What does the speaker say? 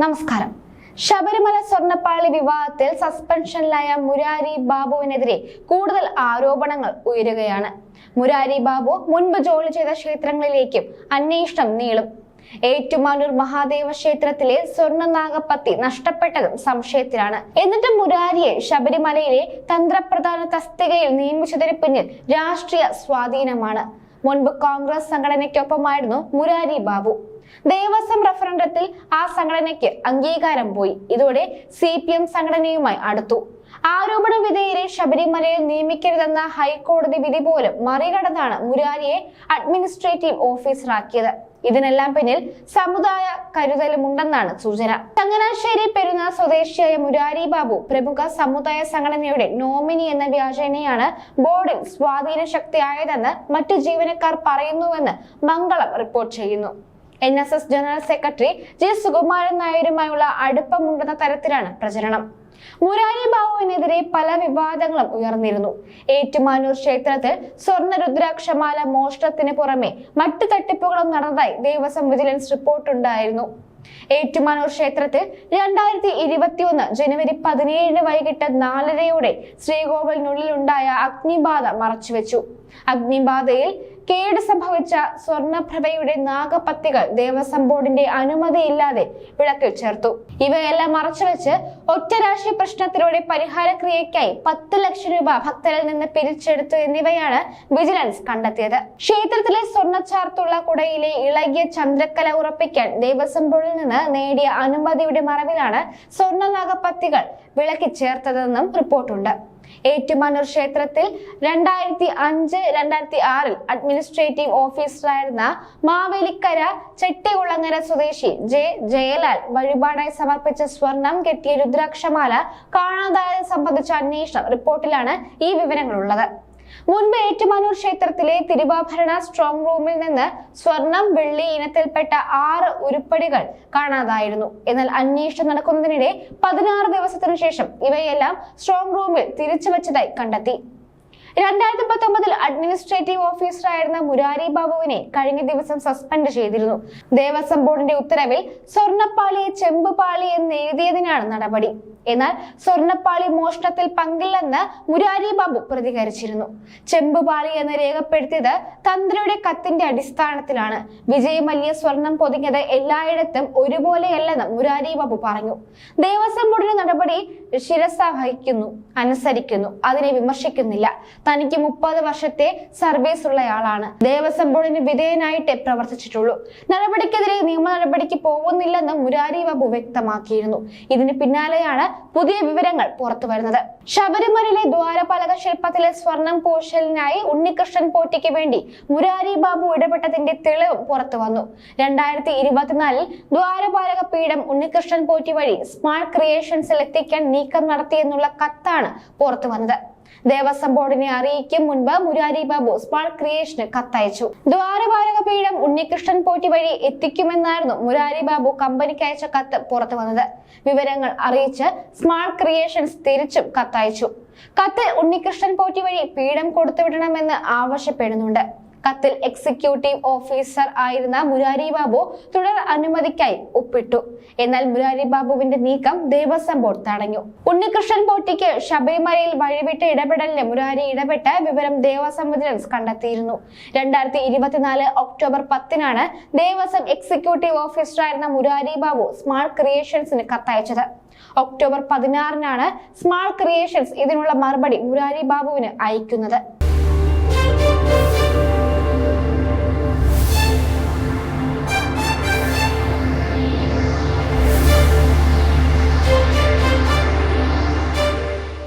നമസ്കാരം. ശബരിമല സ്വർണപ്പാളി വിവാദത്തിൽ സസ്പെൻഷനിലായ മുരാരി ബാബുവിനെതിരെ കൂടുതൽ ആരോപണങ്ങൾ ഉയരുകയാണ്. മുരാരി ബാബു മുൻപ് ജോലി ചെയ്ത ക്ഷേത്രങ്ങളിലേക്കും അന്വേഷണം നീളും. ഏറ്റുമാനൂർ മഹാദേവ ക്ഷേത്രത്തിലെ സ്വർണ നാഗപ്പത്തി നഷ്ടപ്പെട്ടതും സംശയത്തിലാണ്. എന്നിട്ട് മുരാരിയെ ശബരിമലയിലെ തന്ത്രപ്രധാന തസ്തികയിൽ നിയമിച്ചതിന് പിന്നിൽ രാഷ്ട്രീയ സ്വാധീനമാണ്. മുൻപ് കോൺഗ്രസ് സംഘടനയ്ക്കൊപ്പമായിരുന്നു മുരാരി ബാബു. ദേവസ്വം റഫറൻഡത്തിൽ ആ സംഘടനയ്ക്ക് അംഗീകാരം പോയി. ഇതോടെ സി പി എം സംഘടനയുമായി അടുത്തു. ആരോപണ വിധേയരെ ശബരിമലയിൽ നിയമിക്കരുതെന്ന ഹൈക്കോടതി വിധി പോലും മറികടന്നാണ് മുരാരിയെ അഡ്മിനിസ്ട്രേറ്റീവ് ഓഫീസറാക്കിയത്. ഇതിനെല്ലാം പിന്നിൽ സമുദായ കരുതലുമുണ്ടെന്നാണ് സൂചന. ചങ്ങനാശ്ശേരി പെരുന്ന സ്വദേശിയായ മുരാരി ബാബു പ്രമുഖ സമുദായ സംഘടനയുടെ നോമിനി എന്ന വ്യാജേനയാണ് ബോർഡിൽ സ്വാധീന ശക്തിയായതെന്ന് മറ്റു ജീവനക്കാർ പറയുന്നുവെന്ന് മംഗളം റിപ്പോർട്ട് ചെയ്യുന്നു. N S S general secretary J Sukumaran നായരുമായുള്ള അടുപ്പമുണ്ടെന്ന തരത്തിലാണ് പ്രചരണം. മുരാരി ബാബുവിനെതിരെ പല വിവാദങ്ങളും ഉയർന്നിരുന്നു. ഏറ്റുമാനൂർ ക്ഷേത്രത്തിൽ സ്വർണ രുദ്രാക്ഷമാല മോഷണത്തിന് പുറമെ മറ്റു തട്ടിപ്പുകളും നടന്നതായി ദേവസ്വം വിജിലൻസ് റിപ്പോർട്ടുണ്ടായിരുന്നു ഏറ്റുമാനൂർ ക്ഷേത്രത്തിൽ രണ്ടായിരത്തി ഇരുപത്തിയൊന്ന് ജനുവരി പതിനേഴിന് വൈകിട്ട് നാലരയോടെ ശ്രീകോവിലിനുള്ളിലുണ്ടായ അഗ്നിബാധ മറച്ചുവെച്ചു. അഗ്നിബാധയിൽ കേട് സംഭവിച്ച സ്വർണപ്രഭയുടെ നാഗപത്തികൾ ദേവസ്വം ബോർഡിന്റെ അനുമതിയില്ലാതെ വിളക്കിൽ ചേർത്തു. ഇവയെല്ലാം മറച്ചുവെച്ച് ഒറ്റരാശി പ്രശ്നത്തിലൂടെ പരിഹാരക്രിയയ്ക്കായി പത്ത് ലക്ഷം രൂപ ഭക്തരിൽ നിന്ന് പിരിച്ചെടുത്തു എന്നിവയാണ് വിജിലൻസ് കണ്ടെത്തിയത്. ക്ഷേത്രത്തിലെ സ്വർണച്ചാർത്തുള്ള കുടയിലെ ഇളകിയ ചന്ദ്രക്കല ഉറപ്പിക്കാൻ ദേവസ്വം ബോർഡിൽ നിന്ന് നേടിയ അനുമതിയുടെ മറവിലാണ് സ്വർണ നാഗപത്തികൾ വിളക്കി ചേർത്തതെന്നും റിപ്പോർട്ടുണ്ട്. ഏറ്റുമാനൂർ ക്ഷേത്രത്തിൽ രണ്ടായിരത്തി അഞ്ച് രണ്ടായിരത്തി ആറിൽ അഡ്മിനിസ്ട്രേറ്റീവ് ഓഫീസറായിരുന്ന മാവേലിക്കര ചെട്ടികുളങ്ങര സ്വദേശി ജെ ജയലാൽ വഴിപാടായി സമർപ്പിച്ച സ്വർണം കെട്ടിയ രുദ്രാക്ഷമാല കാണാതായത് സംബന്ധിച്ച അന്വേഷണം റിപ്പോർട്ടിലാണ് ഈ വിവരങ്ങളുള്ളത്. മുൻപ് ഏറ്റുമാനൂർ ക്ഷേത്രത്തിലെ തിരുവാഭരണ സ്ട്രോങ് റൂമിൽ നിന്ന് സ്വർണം വെള്ളി ഇനത്തിൽപ്പെട്ട ആറ് ഉരുപ്പടികൾ കാണാതായിരുന്നു. എന്നാൽ അന്വേഷണം നടക്കുന്നതിനിടെ പതിനാറ് ദിവസത്തിനു ശേഷം ഇവയെല്ലാം സ്ട്രോങ് റൂമിൽ തിരിച്ചു വച്ചതായി കണ്ടെത്തി. രണ്ടായിരത്തി പത്തൊമ്പതിൽ അഡ്മിനിസ്ട്രേറ്റീവ് ഓഫീസറായിരുന്ന മുരാരി ബാബുവിനെ കഴിഞ്ഞ ദിവസം സസ്പെൻഡ് ചെയ്തിരുന്നു. ദേവസ്വം ബോർഡിന്റെ ഉത്തരവിൽ സ്വർണപ്പാളി ചെമ്പുപാളി എന്ന് എഴുതിയതിനാണ് നടപടി. എന്നാൽ സ്വർണപ്പാളി മോഷണത്തിൽ പങ്കില്ലെന്ന് മുരാരി ബാബു പ്രതികരിച്ചിരുന്നു. ചെമ്പുപാളി എന്ന് രേഖപ്പെടുത്തിയത് തന്ത്രിയുടെ കത്തിന്റെ അടിസ്ഥാനത്തിലാണ്. വിജയ് മല്യ സ്വർണം പൊതിഞ്ഞത് എല്ലായിടത്തും ഒരുപോലെയല്ലെന്ന് മുരാരി ബാബു പറഞ്ഞു. ദേവസ്വം ബോർഡിന്റെ നടപടി ശിരസ വഹിക്കുന്നു അനുസരിക്കുന്നു അതിനെ വിമർശിക്കുന്നില്ല. തനിക്ക് മുപ്പത് വർഷത്തെ സർവീസ് ഉള്ളയാളാണ്. ദേവസ്വം ബോർഡിന് വിധേയനായിട്ടേ പ്രവർത്തിച്ചിട്ടുള്ളൂ. നടപടിക്കെതിരെ നിയമ നടപടിക്ക് പോകുന്നില്ലെന്ന് മുരാരി ബാബു വ്യക്തമാക്കിയിരുന്നു. ഇതിന് പിന്നാലെയാണ് പുതിയ വിവരങ്ങൾ പുറത്തു വരുന്നത്. ശബരിമലയിലെ ദ്വാരപാലക ശില്പത്തിലെ സ്വർണം പോഷലിനായി ഉണ്ണികൃഷ്ണൻ പോറ്റിക്ക് വേണ്ടി മുരാരി ബാബു ഇടപെട്ടതിന്റെ തെളിവ് പുറത്തു വന്നു. രണ്ടായിരത്തി ഇരുപത്തിനാലിൽ ദ്വാരപാലക പീഠം ഉണ്ണികൃഷ്ണൻ പോറ്റി വഴി സ്മാർട്ട് ക്രിയേഷൻസിൽ എത്തിക്കാൻ നീക്കം നടത്തിയെന്നുള്ള കത്താണ് പുറത്തു വന്നത്. ദേവസ്വം ബോർഡിനെ അറിയിക്കും മുൻപ് മുരാരി ബാബു സ്പാൾ ക്രിയേഷന് കത്തയച്ചു. ദ്വാരപാലക പീഠം ഉണ്ണികൃഷ്ണൻ പോറ്റി വഴി എത്തിക്കുമെന്നായിരുന്നു മുരാരി ബാബു കമ്പനിക്ക് അയച്ച കത്ത് പുറത്തു വന്നത്. വിവരങ്ങൾ അറിയിച്ച് സ്മാർട്ട് ക്രിയേഷൻസ് തിരിച്ചും കത്തയച്ചു. കത്ത് ഉണ്ണികൃഷ്ണൻ പോറ്റി വഴി പീഠം കൊടുത്തുവിടണമെന്ന് ആവശ്യപ്പെടുന്നുണ്ട്. കത്തിൽ എക്സിക്യൂട്ടീവ് ഓഫീസർ ആയിരുന്ന മുരാരി ബാബു തുടർ അനുമതിക്കായി ഒപ്പിട്ടു. എന്നാൽ മുരാരി ബാബുവിന്റെ നീക്കം ദേവസ്വം ബോർഡ് തടഞ്ഞു. ഉണ്ണികൃഷ്ണൻ പോറ്റിക്ക് ശബരിമലയിൽ വഴിവിട്ട് ഇടപെടലിന് മുരാരി ഇടപെട്ട വിവരം ദേവസ്വം വിജിലൻസ് കണ്ടെത്തിയിരുന്നു. രണ്ടായിരത്തി ഇരുപത്തിനാല് ഒക്ടോബർ പത്തിനാണ് ദേവസ്വം എക്സിക്യൂട്ടീവ് ഓഫീസറായിരുന്ന മുരാരി ബാബു സ്മാർട്ട് ക്രിയേഷൻസിന് കത്തയച്ചത്. ഒക്ടോബർ പതിനാറിനാണ് സ്മാർട്ട് ക്രിയേഷൻസ് ഇതിനുള്ള മറുപടി മുരാരി ബാബുവിന് അയക്കുന്നത്.